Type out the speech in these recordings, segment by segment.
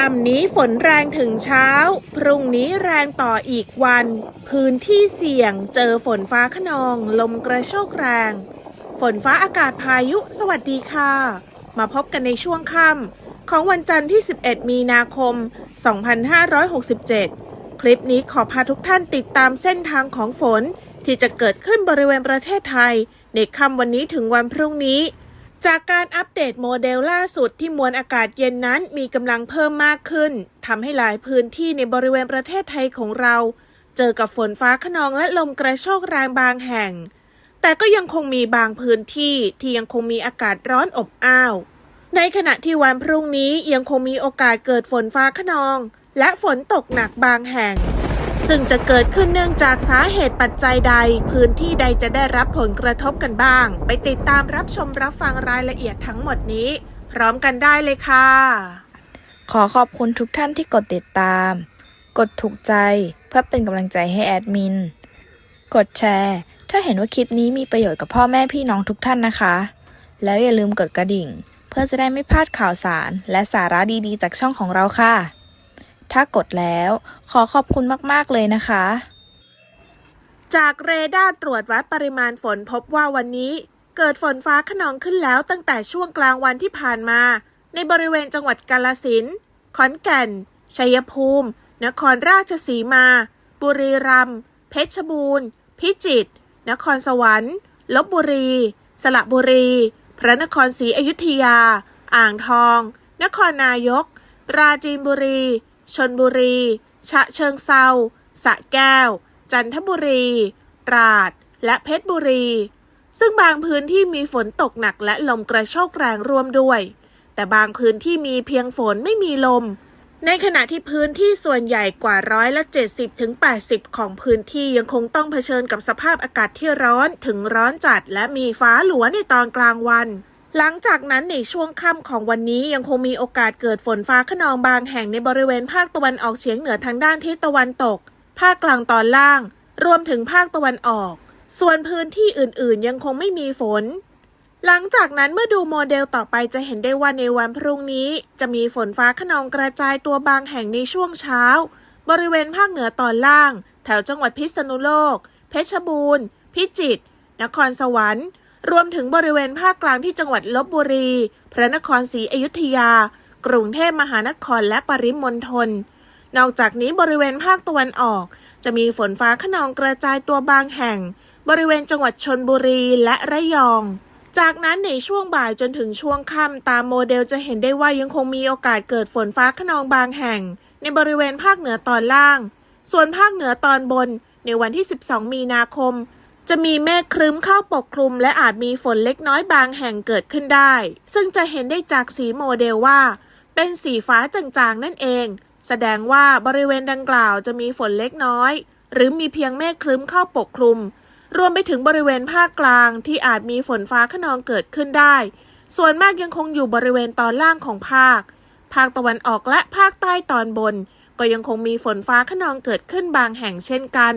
ค่ำนี้ฝนแรงถึงเช้า พรุ่งนี้แรงต่ออีกวัน พื้นที่เสี่ยงเจอฝนฟ้าขนอง ลมกระโชกแรง ฝนฟ้าอากาศพายุ สวัสดีค่ะ มาพบกันในช่วงค่ำของวันจันทร์ที่ 11 มีนาคม 2567 คลิปนี้ขอพาทุกท่านติดตามเส้นทางของฝนที่จะเกิดขึ้นบริเวณประเทศไทย ในค่ำวันนี้ถึงวันพรุ่งนี้ จากการอัปเดตโมเดลล่าสุดที่มวลอากาศเย็นนั้นมีกำลังเพิ่มมากขึ้นทำให้หลายพื้นที่ในบริเวณประเทศไทยของเรา เจอกับฝนฟ้าขนองและลมกระโชกแรงบางแห่ง แต่ก็ยังคงมีบางพื้นที่ที่ยังคงมีอากาศร้อนอบอ้าว ในขณะที่วันพรุ่งนี้ยังคงมีโอกาสเกิดฝนฟ้าขนอง และฝนตกหนักบางแห่ง ซึ่งจะเกิดขึ้นเนื่องจากสาเหตุปัจจัยใด พื้นที่ใดจะได้รับผลกระทบกันบ้าง ไปติดตามรับชมรับฟังรายละเอียดทั้งหมดนี้ พร้อมกันได้เลยค่ะ ขอขอบคุณทุกท่านที่กดติดตาม กดถูกใจเพื่อเป็นกำลังใจให้แอดมิน กดแชร์ ถ้าเห็นว่าคลิปนี้มีประโยชน์กับพ่อแม่พี่น้องทุกท่านนะคะ แล้วอย่าลืมกดกระดิ่ง เพื่อจะได้ไม่พลาดข่าวสาร และสาระดีๆ จากช่องของเราค่ะ ถ้ากดแล้ว ขอขอบคุณมาก ๆ เลยนะคะ จากเรดาร์ตรวจวัดปริมาณฝนพบว่าวันนี้ เกิดฝนฟ้าขนองขึ้นแล้วตั้งแต่ช่วงกลางวันที่ผ่านมา ในบริเวณจังหวัดกาลสินขอนแก่น ชัยภูมิ นครราชสีมา บุรีรัมย์ เพชรบูรณ์ พิจิตร นครสวรรค์ ลบบุรี สระบุรี พระนครศรีอยุธยา อ่างทอง นครนายก ปราจีนบุรี ชนบุรี ฉะเชิงเซาสะแก้ว จันทบุรี ตราด และเพชรบุรี ซึ่งบางพื้นที่มีฝนตกหนักและลมกระโชกแรงร่วมด้วย แต่บางพื้นที่มีเพียงฝนไม่มีลม ในขณะที่พื้นที่ส่วนใหญ่กว่าร้อยละ70ถึง80 ของพื้นที่ยังคงต้องเผชิญกับสภาพอากาศที่ร้อนถึงร้อนจัด และมีฟ้าหลัวในตอนกลางวัน หลังจากนั้นในช่วงค่ำของวันนี้ยังคงมีโอกาสเกิดฝนฟ้าขนองบางแห่งในบริเวณภาคตะวันออกเฉียงเหนือทางด้านทิศตะวันตก ภาคกลางตอนล่าง รวมถึงภาคตะวันออก ส่วนพื้นที่อื่นๆ ยังคงไม่มีฝน หลังจากนั้นเมื่อดูโมเดลต่อไปจะเห็นได้ว่าในวันพรุ่งนี้ จะมีฝนฟ้าขนองกระจายตัวบางแห่งในช่วงเช้า บริเวณภาคเหนือตอนล่าง แถวจังหวัดพิษณุโลก เพชรบูรณ์ พิจิตร นครสวรรค์ รวมถึงบริเวณภาคกลางที่จังหวัดลบบุรี พระนครศรีอยุธยา กรุงเทพมหานครและปริมณฑล นอกจากนี้บริเวณภาคตะวันออก จะมีฝนฟ้าขนองกระจายตัวบางแห่ง บริเวณจังหวัดชนบุรีและระยอง จากนั้นในช่วงบ่ายจนถึงช่วงค่ำตามโมเดลจะเห็นได้ว่ายังคงมีโอกาสเกิดฝนฟ้าขนองบางแห่ง ในบริเวณภาคเหนือตอนล่าง ส่วนภาคเหนือตอนบน ในวันที่ 12 มีนาคม จะมีเมฆครึ้มเข้าปกคลุม และอาจมีฝนเล็กน้อยบางแห่งเกิดขึ้นได้ ซึ่งจะเห็นได้จากสีโมเดลว่า เป็นสีฟ้าจางๆนั่นเอง แสดงว่าบริเวณดังกล่าวจะมีฝนเล็กน้อย หรือมีเพียงเมฆครึ้มเข้าปกคลุม รวมไปถึงบริเวณภาคกลางที่อาจมีฝนฟ้าขนองเกิดขึ้นได้ ส่วนมากยังคงอยู่บริเวณตอนล่างของภาค ภาคตะวันออกและภาคใต้ตอนบน ก็ยังคงมีฝนฟ้าขนองเกิดขึ้นบางแห่งเช่นกัน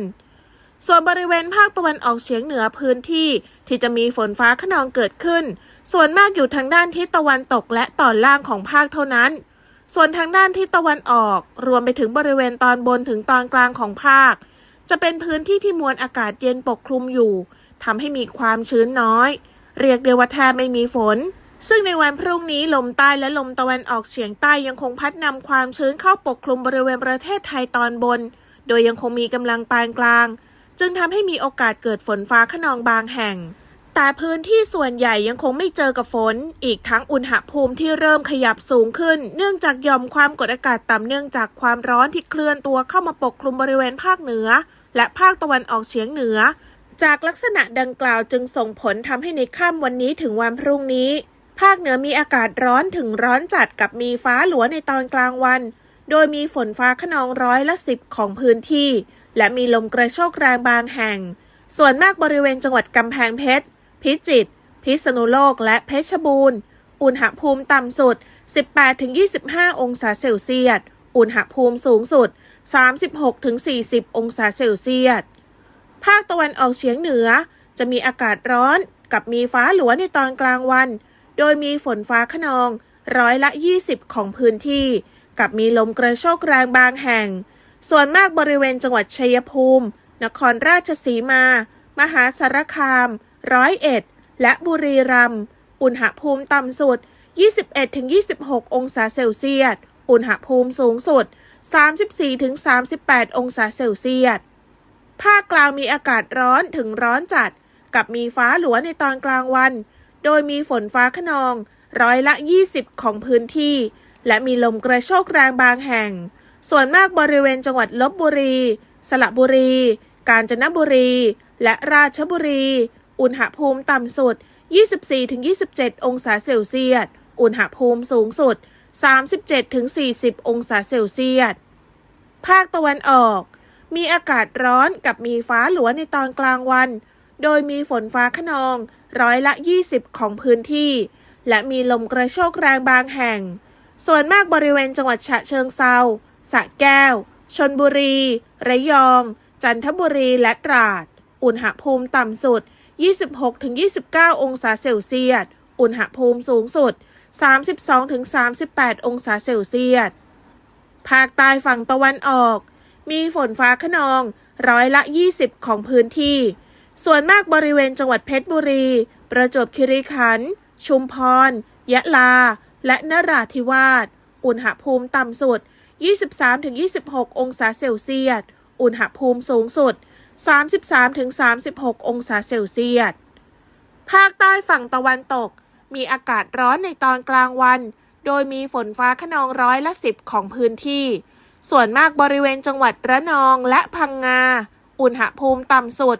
ส่วนบริเวณภาคตะวันออกเฉียงเหนือพื้นที่ที่จะมีฝนฟ้าขนองเกิดขึ้น ส่วนมากอยู่ทางด้านทิศตะวันตกและตอนล่างของภาคเท่านั้น ส่วนทางด้านทิศตะวันออก รวมไปถึงบริเวณตอนบนถึงตอนกลางของภาค จะเป็นพื้นที่ที่มวลอากาศเย็นปกคลุมอยู่ทำให้มีความชื้นน้อย เรียกได้ว่าแทบไม่มีฝน ซึ่งในวันพรุ่งนี้ลมใต้และลมตะวันออกเฉียงใต้ยังคงพัดนำความชื้นเข้าปกคลุมบริเวณประเทศไทยตอนบน โดยยังคงมีกำลังปานกลาง จึงทำให้มีโอกาสเกิดฝนฟ้าขนองบางแห่ง แต่พื้นที่ส่วนใหญ่ยังคงไม่เจอกับฝน อีกทั้งอุณหภูมิที่เริ่มขยับสูงขึ้น เนื่องจากยอมความกดอากาศต่ำเนื่องจากความร้อนที่เคลื่อนตัวเข้ามาปกคลุมบริเวณภาคเหนือ และภาคตะวันออกเฉียงเหนือ จากลักษณะดังกล่าวจึงส่งผลทำให้ในค่ำวันนี้ถึงวันพรุ่งนี้ ภาคเหนือมีอากาศร้อนถึงร้อนจัดกับมีฟ้าหลัวในตอนกลางวัน โดยมีฝนฟ้าขนองร้อยละสิบของพื้นที่ และมีลมกระโชกแรงบางแห่ง ส่วนมากบริเวณจังหวัดกำแพงเพชร พิจิตร พิษณุโลก และเพชรบูรณ์ อุณหภูมิต่ำสุด 18-25 องศาเซลเซียส อุณหภูมิสูงสุด 36-40 องศาเซลเซียส ภาคตะวันออกเฉียงเหนือ จะมีอากาศร้อนกับมีฟ้าหลัวในตอนกลางวัน โดยมีฝนฟ้าขนองร้อยละ 20 ของพื้นที่ กับมีลมกระโชกแรงบางแห่ง ส่วนมากบริเวณจังหวัดชัยภูมิ นครราชสีมา มหาสารคาม ร้อยเอ็ด และบุรีรัมย์ อุณหภูมิต่ำสุด 21-26 องศาเซลเซียส อุณหภูมิสูงสุด 34-38 องศาเซลเซียส ภาคกลางมีอากาศร้อนถึงร้อนจัด กับมีฟ้าหลัวในตอนกลางวัน โดยมีฝนฟ้าขนองร้อยละ 20 ของพื้นที่ และมีลมกระโชกแรงบางแห่ง ส่วนมากบริเวณจังหวัดลบบุรี สระบุรี กาญจนบุรี และราชบุรี อุณหภูมิต่ำสุด 24-27 องศาเซลเซียส อุณหภูมิสูงสุด 37-40 องศาเซลเซียส ภาคตะวันออก มีอากาศร้อนกับมีฟ้าหลัวในตอนกลางวัน โดยมีฝนฟ้าขนองร้อยละ 20 ของพื้นที่ และมีลมกระโชกแรงบางแห่ง ส่วนมากบริเวณจังหวัดฉะเชิงเซาสระแก้ว ชนบุรี ระยอง จันทบุรีและตราด อุณหภูมิต่ำสุด 26-29 องศาเซลเซียส อุณหภูมิสูงสุด 32-38 องศาเซลเซียส ภาคใต้ฝั่งตะวันออก มีฝนฟ้าขนองร้อยละ 20 ของพื้นที่ ส่วนมากบริเวณจังหวัดเพชรบุรี ประจวบคีรีขันธ์ ชุมพร ยะลา และนราธิวาส อุณหภูมิต่ำสุด 23-26 องศาเซลเซียส อุณหภูมิสูงสุด 33-36 องศาเซลเซียส ภาคใต้ฝั่งตะวันตก มีอากาศร้อนในตอนกลางวัน โดยมีฝนฟ้าขนองร้อยละสิบของพื้นที่ ส่วนมากบริเวณจังหวัดระนองและพังงา อุณหภูมิต่ำสุด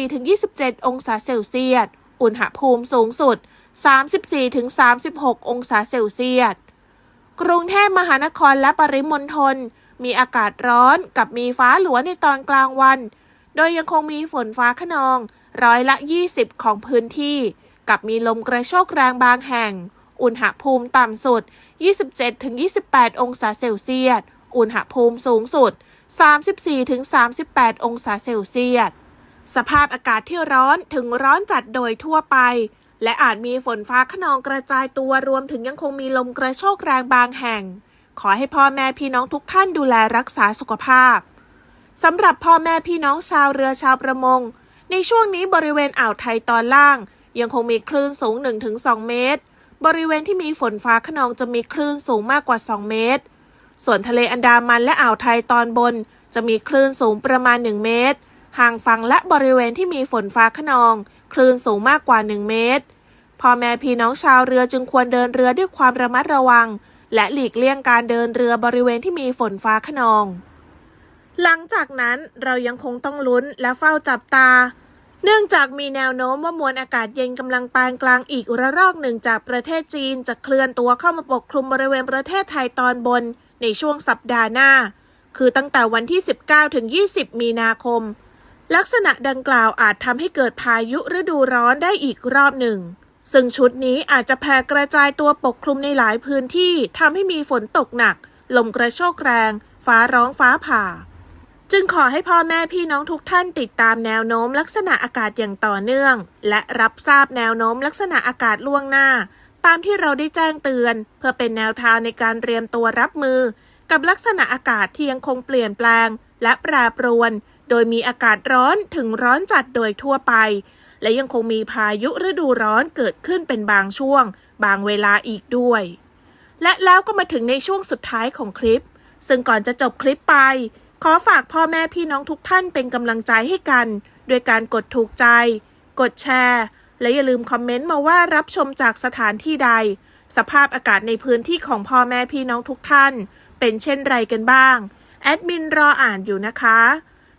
24-27 องศาเซลเซียส อุณหภูมิสูงสุด 34-36 องศาเซลเซียส กรุงเทพมหานครและปริมณฑลมีอากาศร้อนกับมีฟ้าหลัวในตอนกลางวัน โดยยังคงมีฝนฟ้าขนองร้อยละ 20 ของพื้นที่ กับมีลมกระโชกแรงบางแห่ง อุณหภูมิต่ำสุด 27-28 องศาเซลเซียส อุณหภูมิสูงสุด 34-38 องศาเซลเซียส สภาพอากาศที่ร้อนถึงร้อนจัดโดยทั่วไป และอาจมีฝนฟ้าขนองกระจายตัวรวมถึงยังคงมีลมกระโชกแรงบางแห่ง ขอให้พ่อแม่พี่น้องทุกท่านดูแลรักษาสุขภาพสำหรับพ่อแม่พี่น้องชาวเรือชาวประมง ในช่วงนี้บริเวณอ่าวไทยตอนล่าง ยังคงมีคลื่นสูง 1-2 เมตร บริเวณที่มีฝนฟ้าขนองจะมีคลื่นสูงมากกว่า 2 เมตร ส่วนทะเลอันดามันและอ่าวไทยตอนบน จะมีคลื่นสูงประมาณ 1 เมตร ห่างฝั่งและบริเวณที่มีฝนฟ้าขนอง คลื่นสูงมากกว่า 1 เมตร พ่อแม่พี่น้องชาวเรือจึงควรเดินเรือด้วยความระมัดระวัง และหลีกเลี่ยงการเดินเรือบริเวณที่มีฝนฟ้าขนอง หลังจากนั้นเรายังคงต้องลุ้นและเฝ้าจับตา เนื่องจากมีแนวโน้มว่ามวลอากาศเย็นกำลังปานกลางอีกระลอกหนึ่งจากประเทศจีนจะเคลื่อนตัวเข้ามาปกคลุมบริเวณประเทศไทยตอนบนในช่วงสัปดาห์หน้า คือตั้งแต่วันที่ 19ถึง20 มีนาคม ลักษณะดังกล่าวอาจทำให้เกิดพายุฤดูร้อนได้อีกรอบหนึ่ง ซึ่งชุดนี้อาจจะแผ่กระจายตัวปกคลุมในหลายพื้นที่ทำให้มีฝนตกหนัก ลมกระโชกแรง ฟ้าร้องฟ้าผ่า จึงขอให้พ่อแม่พี่น้องทุกท่านติดตามแนวโน้มลักษณะอากาศอย่างต่อเนื่อง และรับทราบแนวโน้มลักษณะอากาศล่วงหน้า ตามที่เราได้แจ้งเตือน เพื่อเป็นแนวทางในการเตรียมตัวรับมือ กับลักษณะอากาศที่ยังคงเปลี่ยนแปลง และแปรปรวน โดยมีอากาศร้อนถึงร้อนจัดโดยทั่วไป และยังคงมีพายุฤดูร้อนเกิดขึ้นเป็นบางช่วง บางเวลาอีกด้วย และแล้วก็มาถึงในช่วงสุดท้ายของคลิป ซึ่งก่อนจะจบคลิปไป ขอฝากพ่อแม่พี่น้องทุกท่านเป็นกำลังใจให้กันด้วยการกดถูกใจ กดแชร์ และอย่าลืมคอมเมนต์มาว่ารับชมจากสถานที่ใด สภาพอากาศในพื้นที่ของพ่อแม่พี่น้องทุกท่าน เป็นเช่นไรกันบ้าง แอดมินรออ่านอยู่นะคะ